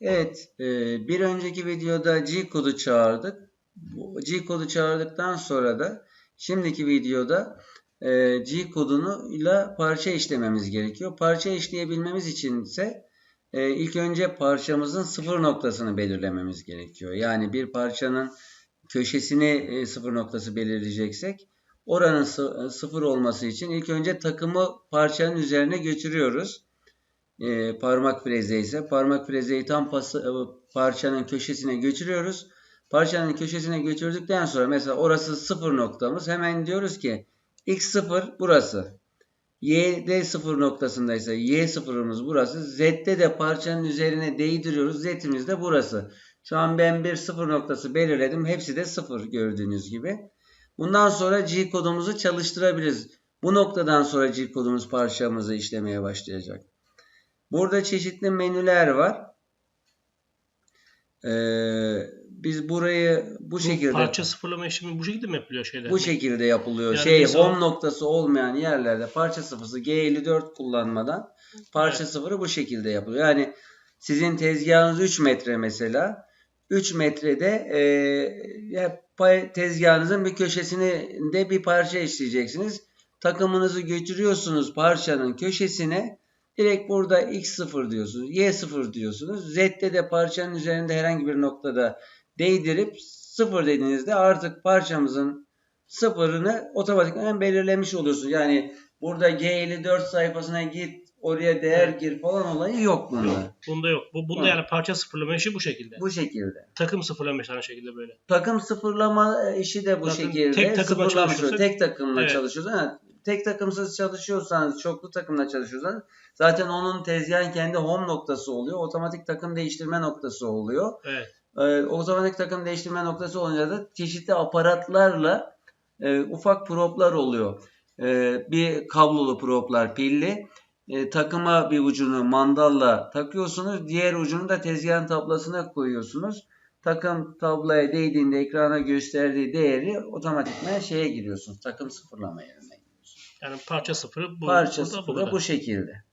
Evet, e, bir önceki videoda G kodu çağırdık. G kodu çağırdıktan sonra da şimdiki videoda e, G kodunu ile parça işlememiz gerekiyor. Parça işleyebilmemiz için ise e, ilk önce parçamızın sıfır noktasını belirlememiz gerekiyor. Yani bir parçanın köşesini sıfır noktası belirleyeceksek oranın sı- sıfır olması için ilk önce takımı parçanın üzerine götürüyoruz e, parmak freze ise parmak frezeyi tam pası, e, parçanın köşesine götürüyoruz. Parçanın köşesine götürdükten sonra mesela orası sıfır noktamız. Hemen diyoruz ki x0 burası. Y'de sıfır noktasındaysa Y sıfırımız burası. Z'de de parçanın üzerine değdiriyoruz. Z'imiz de burası. Şu an ben bir sıfır noktası belirledim. Hepsi de sıfır gördüğünüz gibi. Bundan sonra G kodumuzu çalıştırabiliriz. Bu noktadan sonra G kodumuz parçamızı işlemeye başlayacak. Burada çeşitli menüler var. Ee, biz burayı bu Bu şekilde parça sıfırlama işlemi bu şekilde mi yapılıyor şeyler? bu şekilde yapılıyor. Yani şey mesela- home noktası olmayan yerlerde parça sıfırı G54 kullanmadan parça Evet. sıfırı bu şekilde yapılıyor. Yani sizin tezgahınız 3 metre mesela. 3 metrede e, tezgahınızın bir köşesinde bir parça işleyeceksiniz. Takımınızı götürüyorsunuz parçanın köşesine. Direkt burada x0 diyorsunuz, y0 diyorsunuz. Z'de de parçanın üzerinde herhangi bir noktada değdirip 0 dediğinizde artık parçamızın sıfırını otomatikman belirlemiş oluyorsunuz. Yani burada G54 sayfasına git, oraya değer gir falan olayı yok bunda. Bunda yok. Bu, bunda Hı. yani parça sıfırlama işi bu şekilde. Bu şekilde. Takım sıfırlama işi aynı şekilde böyle. Takım sıfırlama işi de bu Zaten şekilde. tek takımla çalışırsak- Tek takımla Evet. çalışıyoruz. Ha, tek takımsız çalışıyorsanız, çoklu takımla çalışıyorsanız zaten onun tezgahın kendi home noktası oluyor. Otomatik takım değiştirme noktası oluyor. Evet. Ee, otomatik takım değiştirme noktası olunca da çeşitli aparatlarla e, ufak proplar oluyor. Ee, bir kablolu proplar pilli. E, takıma bir ucunu mandalla takıyorsunuz. Diğer ucunu da tezgahın tablasına koyuyorsunuz. Takım tabloya değdiğinde ekrana gösterdiği değeri otomatikman şeye giriyorsunuz. Takım sıfırlama yerine. Yani parça sıfırı bu. Parça burada, sıfırı burada. bu şekilde.